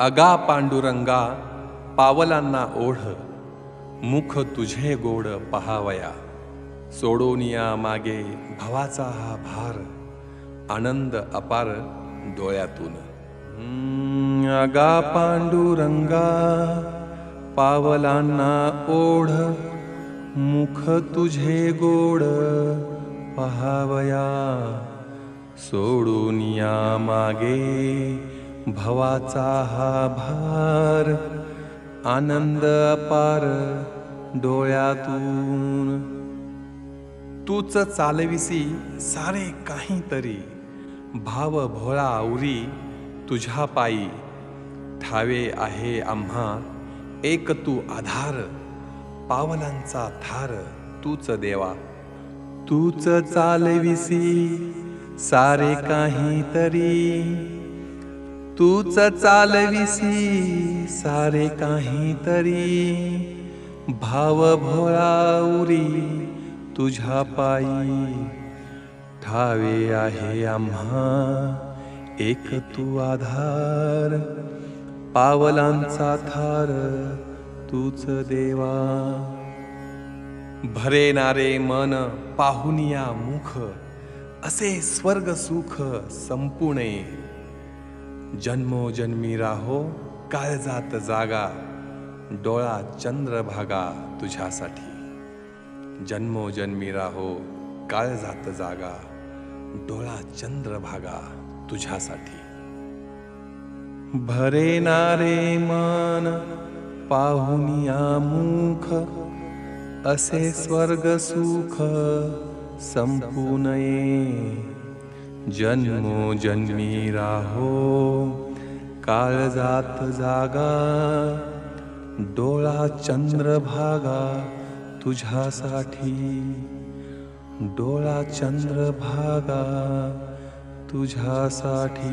अगा पांडुरंगा पावलांना ओढ मुख तुझे गोड पहावया. सोडोनिया मागे भवाचा हा भार आनंद अपार डोळ्यातून. अगा पांडुरंगा पावलांना ओढ मुख तुझे गोड पहावया. सोडून या मागे भवाचा हा भार आनंद अपार डोळ्यातून. तूच चालविसी सारे काहीतरी भाव भोळा आवरी तुझ्या पायी. ठावे आहे आम्हा एक तू आधार पावलांचा थार तूच देवा. तूच चालविसी सारे काहीतरी तूच चालविसी सारे काहीतरी भाव भोळाउरी तुझ्या पायी ठावे आहे आम्हा. एक तू आधार पावलांचा थार तूच देवा. भरेनारे मन पाहुनिया मुख असे स्वर्ग सुख संपुणे. जन्मोजन्मी राहो काळजात जागा डोळा चंद्रभागा तुझ्यासाठी. जन्मोजन्मी राहो काळजात जागा डोळा चंद्रभागा तुझ्यासाठी. भरेनारे मन पाहुनिया मुख असे स्वर्ग सुख संपू जन्मो जन्मी राहो. काळजात जागा डोळा चंद्रभागा तुझ्यासाठी. डोळा चंद्रभागा तुझ्यासाठी.